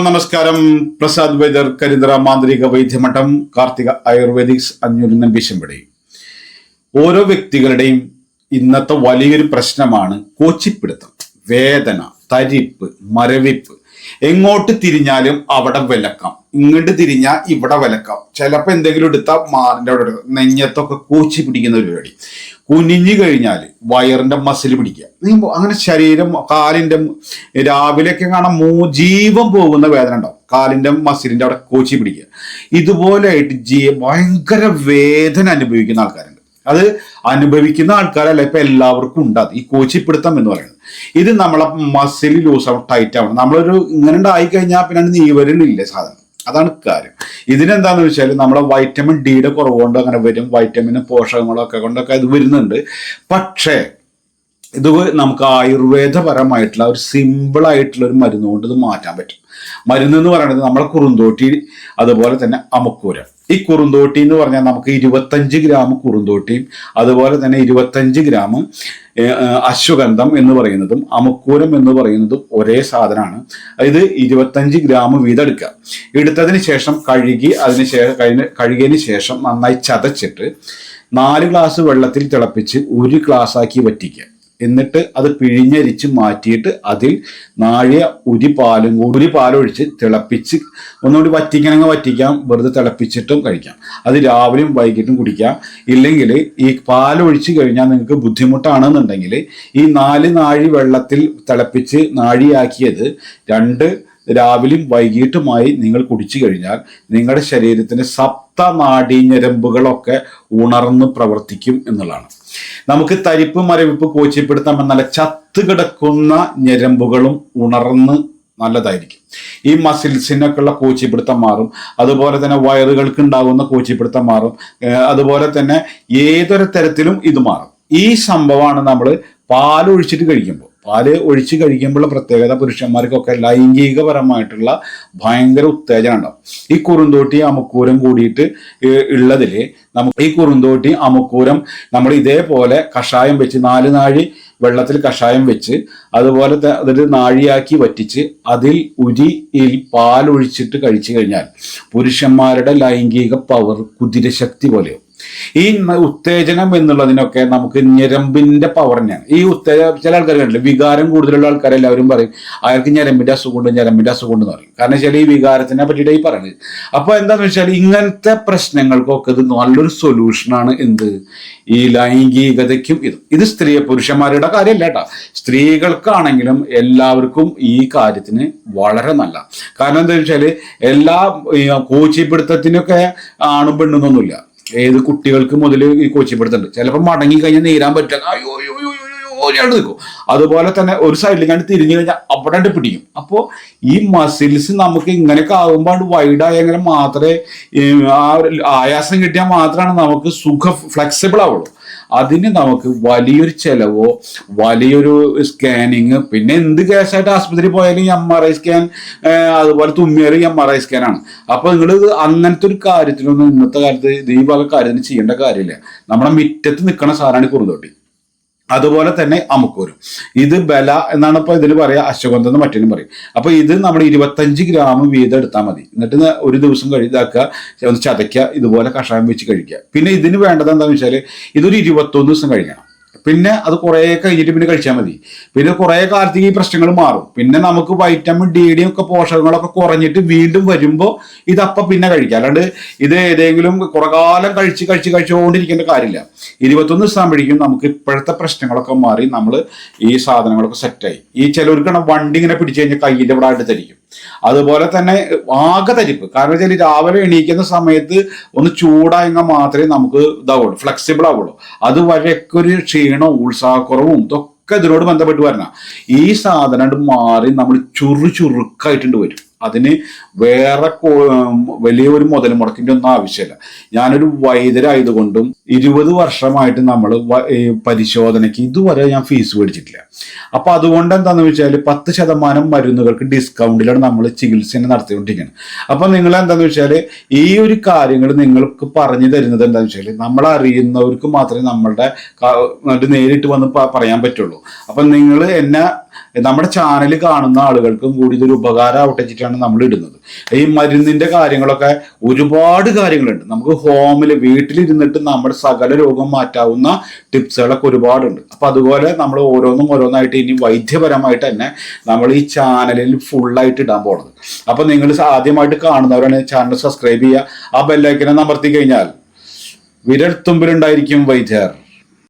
നമസ്കാരം. പ്രസാദ് വൈദ്യർ കരിന്ദ്ര മാന്ത്രിക വൈദ്യമഠം കാർത്തിക ആയുർവേദിക്സ് അഞ്ഞൂറ് നമ്പീശമ്പടി ഓരോ വ്യക്തികളുടെയും ഇന്നത്തെ വലിയൊരു പ്രശ്നമാണ് കോച്ചിപ്പിടുത്തം. വേദന തരിപ്പ് മരവിപ്പ്. എങ്ങോട്ട് തിരിഞ്ഞാലും അവിടെ വിലക്കാം. ഇങ്ങോട്ട് തിരിഞ്ഞാൽ ഇവിടെ വിലക്കാം. ചിലപ്പോൾ എന്തെങ്കിലും എടുത്താൽ മാറിന്റെ അവിടെ എടുക്കാം. നെഞ്ഞത്തൊക്കെ കൂച്ചി പിടിക്കുന്ന ഒരു പരിപാടി. കുനിഞ്ഞു കഴിഞ്ഞാൽ വയറിന്റെ മസിൽ പിടിക്കുക. അങ്ങനെ ശരീരം കാലിന്റെ രാവിലെയൊക്കെ കാണാൻ മൂ ജീവൻ പോകുന്ന വേദന ഉണ്ടാവും. കാലിന്റെ മസിലിന്റെ അവിടെ കൂച്ചി പിടിക്കുക. ഇതുപോലെയായിട്ട് ജീ ഭയങ്കര വേദന അനുഭവിക്കുന്ന ആൾക്കാരുണ്ട്. അത് അനുഭവിക്കുന്ന ആൾക്കാരല്ല ഇപ്പൊ എല്ലാവർക്കും ഉണ്ട് അത്. ഈ കോച്ചിപ്പിടുത്തം എന്ന് പറയുന്നത്. ഇത് നമ്മളെ മസിൽ ലൂസ് ആവും ടൈറ്റ് ആവണം നമ്മളൊരു ഇങ്ങനെ ഉണ്ടായി കഴിഞ്ഞാൽ പിന്നെ അത് സാധനം. അതാണ് കാര്യം. ഇതിനെന്താന്ന് വെച്ചാൽ നമ്മുടെ വൈറ്റമിൻ ഡിയുടെ കുറവ് കൊണ്ട് അങ്ങനെ വരും. വൈറ്റമിനും പോഷകങ്ങളൊക്കെ കൊണ്ടൊക്കെ ഇത് വരുന്നുണ്ട്. പക്ഷേ ഇത് നമുക്ക് ആയുർവേദപരമായിട്ടുള്ള ഒരു സിമ്പിൾ ആയിട്ടുള്ള ഒരു മരുന്ന് കൊണ്ട് ഇത് മാറ്റാൻ പറ്റും. മരുന്ന് എന്ന് പറയുന്നത് നമ്മളെ കുറുന്തോട്ടി അതുപോലെ തന്നെ അമുക്കൂരം. ഈ കുറുന്തോട്ടി എന്ന് പറഞ്ഞാൽ നമുക്ക് ഇരുപത്തഞ്ച് ഗ്രാം കുറുന്തോട്ടിയും അതുപോലെ തന്നെ ഇരുപത്തഞ്ച് ഗ്രാം അശ്വഗന്ധം എന്ന് പറയുന്നതും അമുക്കൂരം എന്ന് പറയുന്നതും ഒരേ സാധനമാണ്. ഇത് ഇരുപത്തഞ്ച് ഗ്രാം വീതം എടുക്കുക എടുത്തതിന് ശേഷം കഴുകി അതിന് ശേഷം കഴുകിയതിന് ശേഷം നന്നായി ചതച്ചിട്ട് നാല് ഗ്ലാസ് വെള്ളത്തിൽ തിളപ്പിച്ച് ഒരു ഗ്ലാസ് ആക്കി വറ്റിക്കുക. എന്നിട്ട് അത് പിഴിഞ്ഞരിച്ച് മാറ്റിയിട്ട് അതിൽ നാഴിയ ഉരി പാലും കൂടി ഉരി പാലൊഴിച്ച് തിളപ്പിച്ച് ഒന്നുകൂടി വറ്റിക്കണമെങ്കിൽ വറ്റിക്കാം. വെറുതെ തിളപ്പിച്ചിട്ടും കഴിക്കാം. അത് രാവിലെയും വൈകിട്ടും കുടിക്കാം. ഇല്ലെങ്കിൽ ഈ പാലൊഴിച്ച് കഴിഞ്ഞാൽ നിങ്ങൾക്ക് ബുദ്ധിമുട്ടാണെന്നുണ്ടെങ്കിൽ ഈ നാല് നാഴി വെള്ളത്തിൽ തിളപ്പിച്ച് നാഴിയാക്കിയത് രണ്ട് രാവിലെയും വൈകിട്ടുമായി നിങ്ങൾ കുടിച്ചു കഴിഞ്ഞാൽ നിങ്ങളുടെ ശരീരത്തിന് സപ്ത നാടീഞ്ഞരമ്പുകളൊക്കെ ഉണർന്ന് പ്രവർത്തിക്കും എന്നുള്ളതാണ്. നമുക്ക് തരിപ്പ് മരവിപ്പ് കോച്ചിപ്പെടുത്താം എന്നല്ല ചത്ത് കിടക്കുന്ന ഞരമ്പുകളും ഉണർന്ന് നല്ലതായിരിക്കും. ഈ മസിൽസിനൊക്കെ ഉള്ള കോച്ചിപ്പിടുത്തം മാറും. അതുപോലെ തന്നെ വയറുകൾക്ക് ഉണ്ടാകുന്ന കോച്ചിപ്പിടുത്തം മാറും. അതുപോലെ തന്നെ ഏതൊരു തരത്തിലും ഇത് മാറും. ഈ സംഭവമാണ് നമ്മൾ പാലൊഴിച്ചിട്ട് കഴിക്കുമ്പോൾ. പാൽ ഒഴിച്ച് കഴിക്കുമ്പോഴുള്ള പ്രത്യേകത പുരുഷന്മാർക്കൊക്കെ ലൈംഗികപരമായിട്ടുള്ള ഭയങ്കര ഉത്തേജനം ഉണ്ടാവും ഈ കുറുന്തോട്ടി അമുക്കൂരം കൂടിയിട്ട് ഉള്ളതിൽ നമുക്ക് ഈ കുറുന്തോട്ടി അമുക്കൂരം നമ്മൾ ഇതേപോലെ കഷായം വെച്ച് നാല് നാഴി വെള്ളത്തിൽ കഷായം വെച്ച് അതുപോലെ അതൊരു നാഴിയാക്കി വറ്റിച്ച് അതിൽ ഉരിയിൽ പാലൊഴിച്ചിട്ട് കഴിച്ചു കഴിഞ്ഞാൽ പുരുഷന്മാരുടെ ലൈംഗിക പവർ കുതിരശക്തി പോലെയോ ഈ ഉത്തേജനം എന്നുള്ളതിനൊക്കെ നമുക്ക് ഞരമ്പിന്റെ പവർ തന്നെയാണ്. ഈ ഉത്തേജ ചില ആൾക്കാർ കണ്ടില്ല? വികാരം കൂടുതലുള്ള ആൾക്കാർ എല്ലാവരും പറയും അയാൾക്ക് ഞരമ്പിന്റെ അസുഖമുണ്ട് ഞരമ്പിന്റെ അസുഖമുണ്ട് എന്ന് പറയും. കാരണം വെച്ചാൽ ഈ വികാരത്തിനെ പറ്റിയിട്ട് ഈ പറയുന്നത് അപ്പൊ എന്താന്ന് വെച്ചാൽ ഇങ്ങനത്തെ പ്രശ്നങ്ങൾക്കൊക്കെ ഇത് നല്ലൊരു സൊല്യൂഷനാണ് എന്ത്? ഈ ലൈംഗികതയ്ക്കും ഇത്. ഇത് സ്ത്രീ പുരുഷന്മാരുടെ കാര്യമല്ല കേട്ടോ. സ്ത്രീകൾക്കാണെങ്കിലും എല്ലാവർക്കും ഈ കാര്യത്തിന് വളരെ നല്ല. കാരണം എന്താ വെച്ചാൽ എല്ലാ കോച്ചിപ്പിടുത്തത്തിനൊക്കെ ആണും പെണ്ണുന്നൊന്നുമില്ല ഏത് കുട്ടികൾക്ക് മുതൽ ഈ കോച്ചിപ്പെടുത്തുന്നുണ്ട് ചിലപ്പോൾ മടങ്ങി കഴിഞ്ഞാൽ നേരാൻ പറ്റില്ല. അയ്യോ അയ്യോ അയ്യോ നിൽക്കും. അതുപോലെ തന്നെ ഒരു സൈഡിൽ കണ്ട് തിരിഞ്ഞു കഴിഞ്ഞാൽ അവിടെ പിടിക്കും. അപ്പോൾ ഈ മസിൽസ് നമുക്ക് ഇങ്ങനെയൊക്കെ ആകുമ്പോൾ വൈഡ് അങ്ങനെ മാത്രമേ ആ ഒരു ആയാസം കിട്ടിയാൽ മാത്രമാണ് നമുക്ക് സുഖ ഫ്ലെക്സിബിൾ ആവുള്ളൂ. അതിന് നമുക്ക് വലിയൊരു ചിലവോ വലിയൊരു സ്കാനിങ് പിന്നെ എന്ത് കേസായിട്ട് ആശുപത്രി പോയാലും എം ആർ ഐ സ്കാൻ അതുപോലെ തുമ്മിയാലും എം ആർ ഐ സ്കാൻ ആണ്. അപ്പൊ നിങ്ങൾ അങ്ങനത്തെ ഒരു കാര്യത്തിലൊന്നും ഇന്നത്തെ കാലത്ത് ഈ വക കാര്യത്തിന് ചെയ്യേണ്ട കാര്യമില്ല. നമ്മുടെ മിറ്റത്ത് നിൽക്കുന്ന സാധനമാണ് കുറുതോട്ടി അതുപോലെ തന്നെ അമുക്കൂരും. ഇത് ബല എന്നാണ് ഇപ്പൊ ഇതിന് പറയാ അശ്വഗന്ധം എന്ന് മറ്റേനും പറയും. അപ്പോൾ ഇത് നമ്മൾ ഇരുപത്തഞ്ച് ഗ്രാം വീതം എടുത്താൽ മതി. എന്നിട്ട് ഒരു ദിവസം കഴിതാക്കുക ഒന്ന് ചതയ്ക്കുക ഇതുപോലെ കഷായം വെച്ച് കഴിക്കുക. പിന്നെ ഇതിന് വേണ്ടത് എന്താണെന്ന് വെച്ചാൽ ഇതൊരു ഇരുപത്തൊന്ന് ദിവസം കഴിക്കണം പിന്നെ അത് കുറേ കഴിഞ്ഞിട്ട് പിന്നെ കഴിച്ചാൽ മതി. പിന്നെ കുറേ കാലത്തേക്ക് ഈ പ്രശ്നങ്ങൾ മാറും. പിന്നെ നമുക്ക് വൈറ്റമിൻ ഡി ഡി ഒക്കെ പോഷകങ്ങളൊക്കെ കുറഞ്ഞിട്ട് വീണ്ടും വരുമ്പോൾ ഇതപ്പം പിന്നെ കഴിക്കാം. അല്ലാണ്ട് ഇത് ഏതെങ്കിലും കുറെ കാലം കഴിച്ച് കഴിച്ച് കഴിച്ചുകൊണ്ടിരിക്കേണ്ട കാര്യമില്ല. ഇരുപത്തൊന്ന് ദിവസം ആകുമ്പോഴേക്കും നമുക്ക് ഇപ്പോഴത്തെ പ്രശ്നങ്ങളൊക്കെ മാറി നമ്മൾ ഈ സാധനങ്ങളൊക്കെ സെറ്റായി ഈ ചിലവർക്കാണ് വണ്ടി ഇങ്ങനെ പിടിച്ചു കഴിഞ്ഞാൽ കയ്യിന്റെ ഇവിടെ ആയിട്ട് തരിക്കും അതുപോലെ തന്നെ ആകെ തരിപ്പ്. കാരണം വെച്ചാൽ രാവിലെ എണീക്കുന്ന സമയത്ത് ഒന്ന് ചൂടായെങ്കിൽ മാത്രമേ നമുക്ക് ഇതാവുള്ളൂ ഫ്ലെക്സിബിൾ ആവുള്ളൂ. അതുവരെയൊക്കെ ഒരു ക്ഷീണവും ഉത്സാഹക്കുറവും ഇതൊക്കെ ഇതിനോട് ബന്ധപ്പെട്ട് വരണം. ഈ സാധനം മാറി നമ്മൾ ചുറു ചുറുക്കായിട്ടുണ്ട് വരും. അതിന് വേറെ വലിയൊരു മുതൽ മുടക്കിന്റെ ഒന്നും ആവശ്യമില്ല. ഞാനൊരു വൈദ്യരായതുകൊണ്ടും ഇരുപത് വർഷമായിട്ട് നമ്മൾ പരിശോധനയ്ക്ക് ഇതുവരെ ഞാൻ ഫീസ് മേടിച്ചിട്ടില്ല. അപ്പൊ അതുകൊണ്ട് എന്താണെന്ന് വെച്ചാൽ പത്ത് ശതമാനം മരുന്നുകൾക്ക് ഡിസ്കൗണ്ടിലാണ് നമ്മൾ ചികിത്സ നടത്തിക്കൊണ്ടിരിക്കുന്നത് അപ്പൊ നിങ്ങൾ എന്താണെന്ന് വെച്ചാൽ ഈ ഒരു കാര്യങ്ങൾ നിങ്ങൾക്ക് പറഞ്ഞു തരുന്നത് എന്താണെന്ന് വെച്ചാൽ നമ്മൾ അറിയുന്നവർക്ക് മാത്രമേ നമ്മളുടെ നേരിട്ട് വന്ന് പറയാൻ പറ്റുള്ളൂ. അപ്പൊ നിങ്ങൾ എന്നെ നമ്മുടെ ചാനൽ കാണുന്ന ആളുകൾക്കും കൂടി ഇതൊരു ഉപകാരം ആവട്ടെ വെച്ചിട്ടാണ് നമ്മൾ ഇടുന്നത്. ഈ മരുന്നിന്റെ കാര്യങ്ങളൊക്കെ ഒരുപാട് കാര്യങ്ങളുണ്ട്. നമുക്ക് ഹോമിൽ വീട്ടിലിരുന്നിട്ട് നമ്മുടെ സകല രോഗം മാറ്റാവുന്ന ടിപ്സുകളൊക്കെ ഒരുപാടുണ്ട്. അപ്പൊ അതുപോലെ നമ്മൾ ഓരോന്നും ഓരോന്നായിട്ട് ഇനി വൈദ്യപരമായിട്ട് തന്നെ നമ്മൾ ഈ ചാനലിൽ ഫുള്ളായിട്ട് ഇടാൻ പോണത്. അപ്പൊ നിങ്ങൾ ആദ്യമായിട്ട് കാണുന്നവരാണ് ചാനൽ സബ്സ്ക്രൈബ് ചെയ്യുക. ആ ബെല്ലൈക്കനെ അമർത്തി കഴിഞ്ഞാൽ വിരൽത്തുമ്പിലുണ്ടായിരിക്കും വൈദ്യർ.